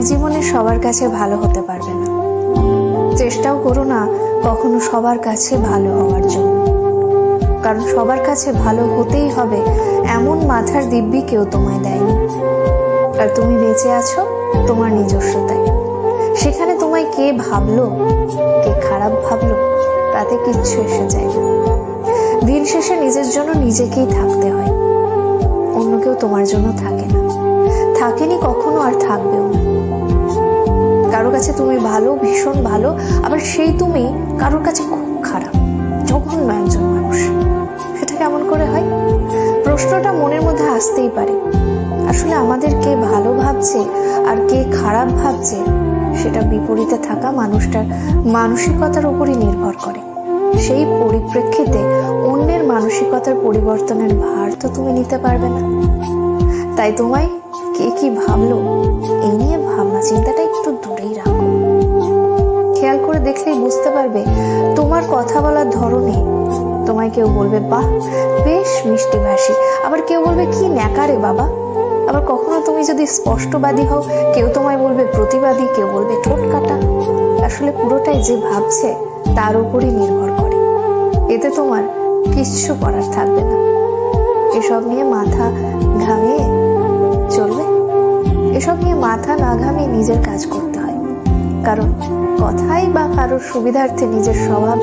এক জীবনে সবার কাছে ভালো হতে পারবে না। চেষ্টাও করো না কখনো সবার কাছে ভালো হওয়ার জন্য। কারণ সবার কাছে ভালো হতেই হবে এমন মাথার দিব্যি কেউ তোমায় দেয়নি। আর তুমি বেঁচে আছো তোমার নিজস্বতায়। সেখানে তোমায় কে ভাবলো, কে খারাপ ভাবলো, তাতে কিচ্ছু এসে যায় না দিন শেষে নিজের জন্য নিজেকেই থাকতে হয়। অন্য কেউ তোমার জন্য থাকে না। থাকেনি কখনো আর থাকবেও না। কারও কাছে তুমি ভালো, ভীষণ ভালো, আবার সেই তুমি কারোর কাছে খুব খারাপ, জঘন্য একজন মানুষ। সেটা কেমন করে হয়? প্রশ্নটা মনের মধ্যে আসতেই পারে। আসলে আমাদের কে ভালো ভাবছে আর কে খারাপ ভাবছে, সেটা বিপরীতে থাকা মানুষটার মানসিকতার উপরই নির্ভর করে। সেই পরিপ্রেক্ষিতে অন্যের মানসিকতার পরিবর্তনের ভার তো তুমি নিতে পারবে না। তাই তোমায় কে কি ভাবলো এই নিয়ে ভাবনা চিন্তাটা খেয়াল করে দেখলেই বুঝতে পারবে তোমার কথা বলার ধরনে তোমায় কেউ বলবে, বাহ, বেশ মিষ্টি ভাষী আবার কেউ বলবে, কি ন্যাকারে বাবা? আবার কখনো তুমি যদি স্পষ্টবাদী হও, কেউ তোমায় বলবে প্রতিবাদী, কেউ বলবে ঠোঁট কাটা। আসলে পুরোটাই যে ভাবছে, তার উপরই নির্ভর করে। এতে তোমার কিচ্ছু করার থাকবে না। এসব নিয়ে মাথা ঘামিয়ে চলবে। এসব নিয়ে মাথা না ঘামিয়ে নিজের কাজ হয় কারণ কথাই বা কারোর সুবিধার্থে নিজের স্বভাব